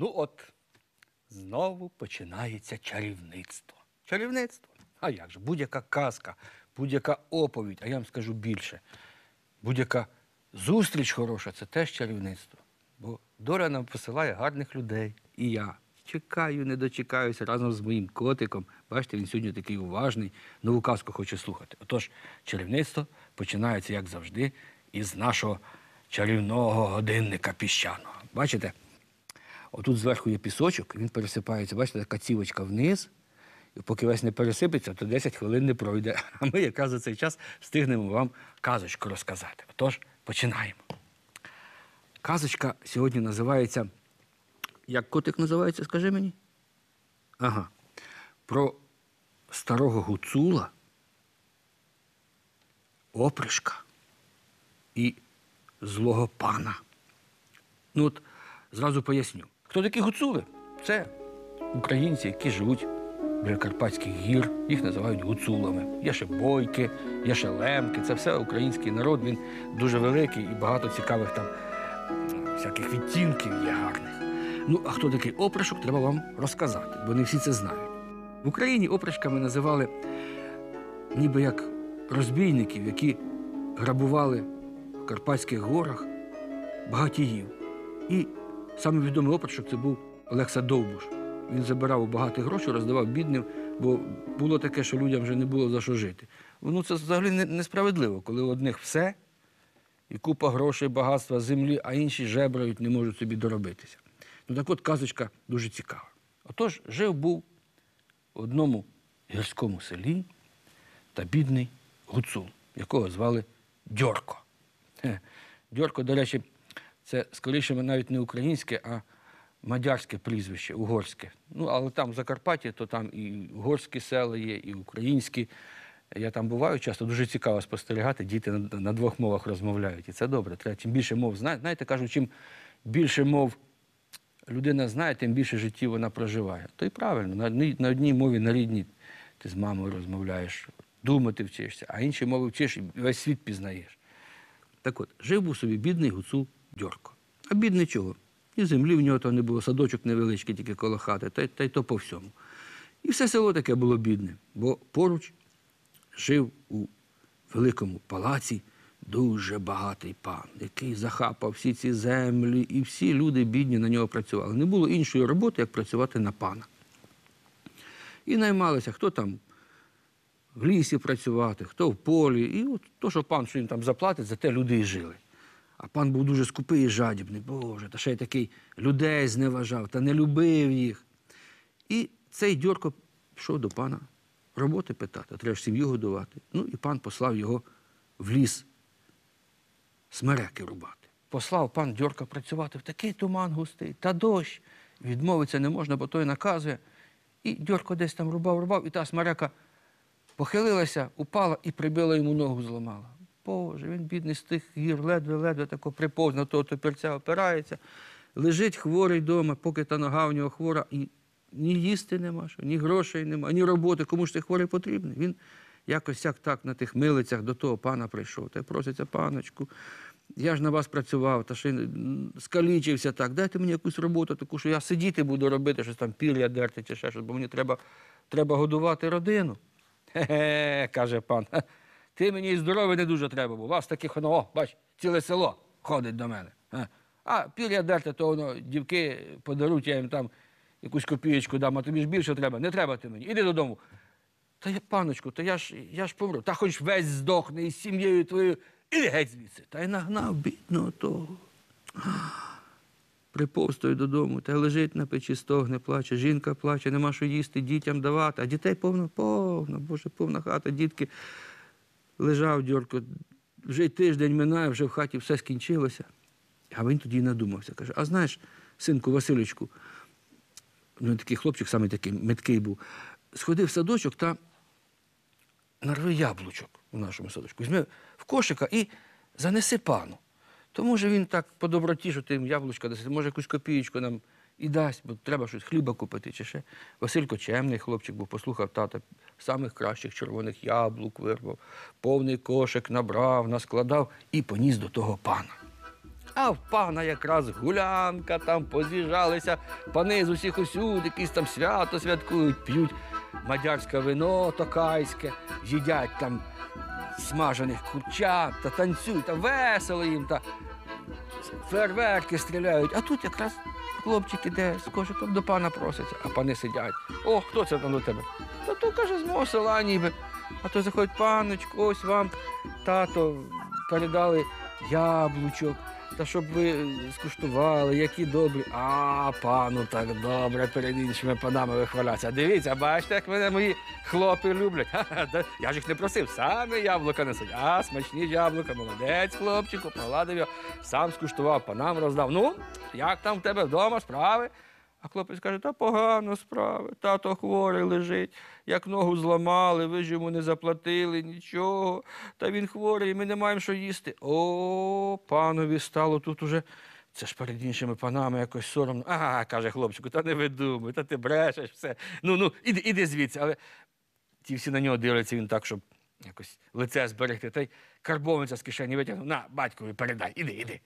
Ну от, знову починається чарівництво. Чарівництво. А як же? Будь-яка казка, будь-яка оповідь, а я вам скажу більше. Будь-яка зустріч хороша це теж чарівництво. Бо доля нам посилає гарних людей. І я чекаю, не дочекаюся разом з моїм котиком. Бачите, він сьогодні такий уважний, нову казку хоче слухати. Отож, чарівництво починається, як завжди, із нашого чарівного годинника піщаного. Бачите? Отут зверху є пісочок, він пересипається, бачите, така цівочка вниз. І поки весь не пересипеться, то 10 хвилин не пройде. А ми якраз за цей час встигнемо вам казочку розказати. Отож, починаємо. Казочка сьогодні називається. Як котик називається, скажи мені? Ага. Про старого гуцула, опришка і злого пана. Ну от зразу поясню. Хто такі гуцули? Це українці, які живуть біля Карпатських гір, їх називають гуцулами. Є ще бойки, є ще лемки. Це все український народ. Він дуже великий і багато цікавих там всяких відтінків є гарних. Ну, а хто такий опришок, треба вам розказати, бо не всі це знають. В Україні опришками називали ніби як розбійників, які грабували в Карпатських горах багатіїв. І саме відомий опришок це був Олекса Довбуш. Він забирав у багатих гроші, роздавав бідним, бо було таке, що людям вже не було за що жити. Ну це взагалі несправедливо, коли у одних все, і купа грошей, багатства, землі, а інші жебрають, не можуть собі доробитися. Ну так от казочка дуже цікава. Отож, жив був в одному гірському селі та бідний гуцул, якого звали Дьорко. Дьорко, до речі, це скоріше навіть не українське, а мадярське прізвище, угорське. Ну, але там в Закарпатті, то там і угорські села є, і українські. Я там буваю часто, дуже цікаво спостерігати, діти на, на двох мовах розмовляють. І це добре. Треба чим більше мов знає. Знаєте, кажуть, чим більше мов людина знає, тим більше життів вона проживає. То й правильно, на одній, на одній мові, на рідній ти з мамою розмовляєш, думати вчишся, а інші мови вчиш і весь світ пізнаєш. Так от, жив був собі бідний гуцул Дьорко. А бідний чого? І землі в нього там не було, садочок невеличкий, тільки коло хати, та, та й то по всьому. І все село таке було бідне, бо поруч жив у великому палаці дуже багатий пан, який захапав всі ці землі, і всі люди бідні на нього працювали. Не було іншої роботи, як працювати на пана. І наймалися, хто там в лісі працювати, хто в полі. І от то, що пан що їм там заплатить, за те люди і жили. А пан був дуже скупий і жадібний, Боже, та ще й такий людей зневажав та не любив їх. І цей Дьорко пішов до пана роботи питати, треба ж сім'ю годувати. Ну і пан послав його в ліс смереки рубати. Послав пан Дьорка працювати в такий туман густий, та дощ. Відмовитися не можна, бо той наказує. І Дьорко десь там рубав, рубав, і та смерека похилилася, упала і прибила йому ногу, зламала. Боже, він бідний з тих гір, ледве-ледве тако приповз на того топірця, опирається, лежить хворий вдома, поки та нога в нього хвора, і ні їсти нема, що, ні грошей нема, ні роботи. Кому ж ти хворий потрібний? Він якось як так на тих милицях до того пана прийшов. Та й проситься, паночку, я ж на вас працював, та ще скалічився так. Дайте мені якусь роботу, таку, що я сидіти буду робити, щось там пір'я дерти чи ще щось, бо мені треба, треба годувати родину. Хе-хе, каже пан. «Ха, Ти мені і здоровий не дуже треба, бо у вас таких, ну, о, бач, ціле село ходить до мене. А пір'я дерти, то воно дівки подаруть, я їм там якусь копієчку дам, а тобі ж більше треба. Не треба ти мені. Іди додому. Та я, паночку, то я ж, я ж помру. Та хоч весь здохне із сім'єю твоєю. Іди геть звідси. Та й нагнав бідного того. Приповз додому, та лежить на печі, стогне, плаче. Жінка плаче, нема що їсти, дітям давати. А дітей повно, повно, боже, повна хата, дітки. Лежав Дьорко, вже й тиждень минає, вже в хаті все скінчилося. А він тоді надумався. Каже: а знаєш, синку Василечку, ну такий хлопчик, саме такий меткий був, сходив в садочок та нарви яблучок у нашому садочку. Візьми в кошика і занеси пану. То може він так по доброті, що ти їм яблучка даси, може якусь копієчку нам і дасть, бо треба щось хліба купити чи ще. Василько чемний хлопчик, був послухав тата, самих кращих червоних яблук вирвав, повний кошик набрав, наскладав і поніс до того пана. А в пана якраз гулянка, там поз'їжджалися пани з усіх усюди, якісь там свято святкують, п'ють мадярське вино токайське, їдять там смажених курчат та танцюють, та весело їм, та фейерверки стріляють. А тут якраз хлопчик іде з кошиком до пана проситься, а пани сидять. О, хто це там до тебе? Та то каже, з мого села ніби. А то заходить паночку, ось вам тато передали яблучок. Та щоб ви скуштували, які добрі. А, пану так добре перед іншими панами вихвалятися. Дивіться, бачите, як мене мої хлопи люблять. Ха-ха, я ж їх не просив, саме яблука несуть. А, смачні яблука, молодець, хлопчику, погладив його, сам скуштував, панам роздав. Ну, як там в тебе вдома справи? А хлопець каже, та погано справи, тато хворий лежить, як ногу зламали, ви ж йому не заплатили нічого. Та він хворий, ми не маємо що їсти. О, панові стало тут уже. Це ж перед іншими панами якось соромно. Ага, каже хлопчику, та не видумуй, та ти брешеш все. Ну, ну, іди, іди звідси. Але ті всі на нього дивляться, він так, щоб якось лице зберегти. Та й карбованця з кишені витягнув. На, батькові, передай, іди, іди.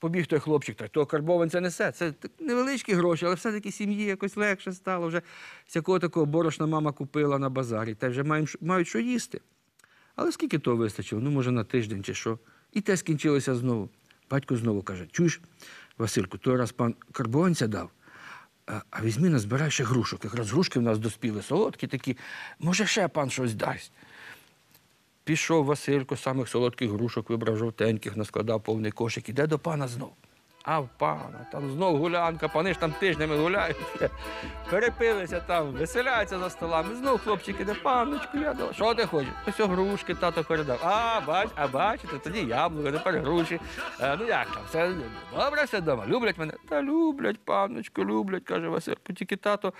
Побіг той хлопчик, та того карбованця несе. Це невеличкі гроші, але все-таки сім'ї якось легше стало. Вже всякого такого борошна мама купила на базарі, та вже мають, мають що їсти. Але скільки того вистачило? Ну, може, на тиждень чи що. І те скінчилося знову. Батько знову каже: чуєш, Васильку, той раз пан карбованця дав. А візьми назбирай ще грушок. Якраз грушки в нас доспіли, солодкі такі. Може, ще пан щось дасть. Пішов Василько, самих солодких грушок вибрав жовтеньких, наскладав повний кошик, іде до пана знов. А в пана, там знов гулянка, пани ж там тижнями гуляють, перепилися там, веселяються за столами. Знов хлопчик іде, паночку, я дав. Що ти хочеш? Ось грушки тато передав. А, бач, а бачите, тоді яблука, тепер груші. Е, ну як там, все добре все вдома? Люблять мене? Та люблять, паночку, люблять, каже Василько. Тільки тато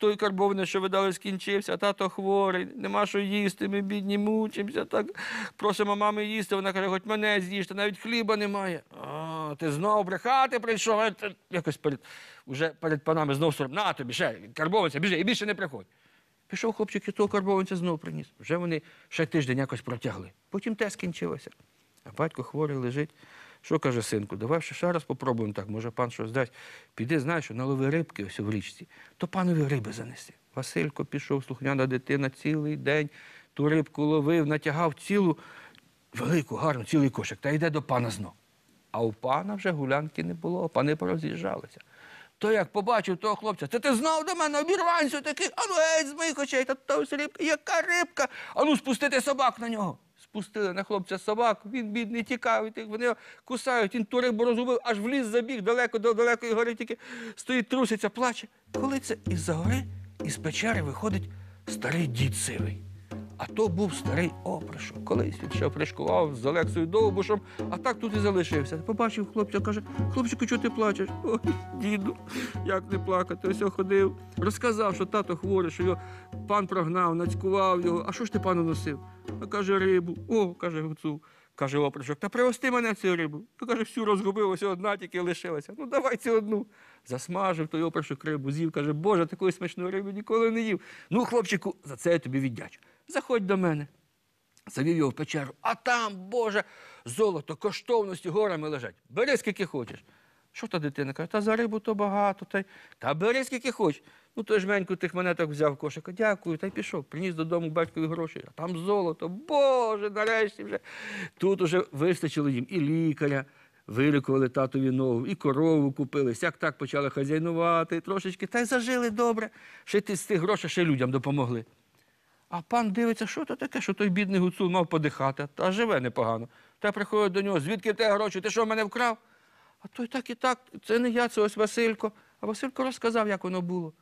той карбований, що ви дали, скінчився, тато хворий, нема що їсти, ми бідні мучимося. Так просимо мами їсти. Вона каже, хоч мене з'їжте, навіть хліба немає. А, ти знов брехати прийшов. Якось перед, уже перед панами знов сором. На тобі, ще, карбованця, біжи, і більше не приходь. Пішов хлопчик і того карбованця знов приніс. Вже вони ще тиждень якось протягли. Потім те скінчилося. А батько хворий лежить. Що каже синку, давай ще, раз попробуємо так, може пан щось дасть. Піди, знаєш, налови рибки ось в річці, то панові риби занеси. Василько пішов, слухняна дитина, цілий день ту рибку ловив, натягав цілу велику, гарну, цілий кошик, та йде до пана знов. А у пана вже гулянки не було, пани пороз'їжджалися. То як побачив того хлопця, це ти знав до мене, обірванцю такий, а ну геть з моїх очей, та то рибка, яка рибка? А ну спустити собак на нього. Спустили на хлопця собак, він бідний тікав, вони його кусають, він ту рибу аж в ліс забіг далеко до далекої гори, тільки стоїть, труситься, плаче. Коли це із-за гори, із печери виходить старий дід сивий. А то був старий опришок. Колись він ще опришкував з Олексою Довбушем, а так тут і залишився. Побачив хлопця, каже, хлопчику, чого ти плачеш? Ой, діду, як не плакати? Ось ходив. Розказав, що тато хворий, що його пан прогнав, нацькував його. А що ж ти пану носив? А каже, рибу. О, каже гуцул. Каже опришок, та пригости мене цю рибу. То каже, всю розгубив, ось одна тільки лишилася. Ну давай цю одну. Засмажив той опришок рибу, з'їв, каже, Боже, такої смачної риби ніколи не їв. Ну, хлопчику, за це я тобі віддячу. Заходь до мене. Завів його в печеру, а там, Боже, золото, коштовності горами лежать. Бери скільки хочеш. Що та дитина каже, та за рибу то багато, та, та бери скільки хочеш. Ну, той жменьку тих монеток взяв кошика, дякую, та й пішов. Приніс додому батькові гроші, а там золото. Боже, нарешті вже. Тут уже вистачило їм і лікаря, вилікували татові ногу, і корову купили. Сяк так почали хазяйнувати трошечки, та й зажили добре. Ще ти з тих грошей ще людям допомогли. А пан дивиться, що то таке, що той бідний гуцул мав подихати, та живе непогано. Та приходить до нього, звідки тебе гроші? Ти що мене вкрав? А той так і так, це не я, це ось Василько. А Василько розказав, як воно було.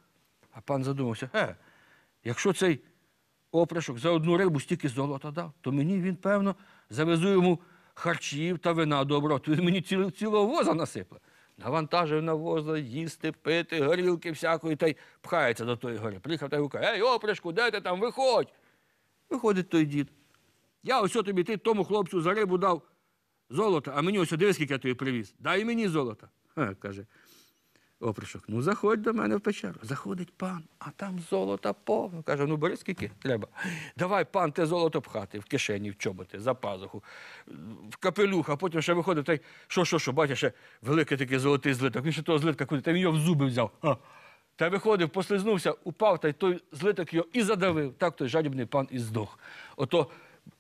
А пан задумався, е, якщо цей опришок за одну рибу стільки золота дав, то мені він, певно, завезу йому харчів та вина добро, то він мені ціло, цілого воза насипле. Навантажив на воза, їсти, пити, горілки всякої, та й пхається до тої гори. Приїхав та й гукає, ей, опришку, де ти там, виходь. Виходить той дід. Я ось тобі ти тому хлопцю за рибу дав золото, а мені ось дивись, скільки я тобі привіз. Дай мені золото. Ха, каже Опришок, ну заходь до мене в печеру. Заходить пан, а там золота повно. Каже, ну бери скільки треба. Давай, пан, те золото пхати в кишені, в чоботи, за пазуху, в капелюх, а потім ще виходив, та й що, що, що, бачиш, ще великий такий золотий злиток. Він ще того злитка куди, та він його в зуби взяв. А. Та виходив, послизнувся, упав, та й той злиток його і задавив. Так той жадібний пан і здох. Ото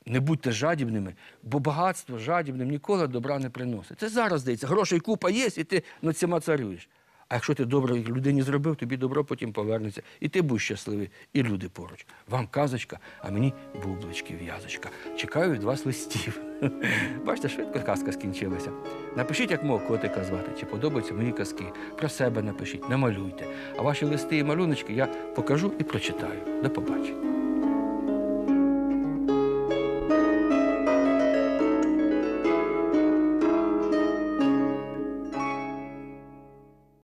не будьте жадібними, бо багатство жадібним ніколи добра не приносить. Це зараз здається, грошей купа є, і ти над цими царюєш. А якщо ти добре людині зробив, тобі добро потім повернеться. І ти будеш щасливий, і люди поруч. Вам казочка, а мені бублички, в'язочка. Чекаю від вас листів. Бачите, швидко казка скінчилася. Напишіть, як мого котика звати, чи подобаються мої казки. Про себе напишіть, намалюйте. А ваші листи і малюночки я покажу і прочитаю. До побачення.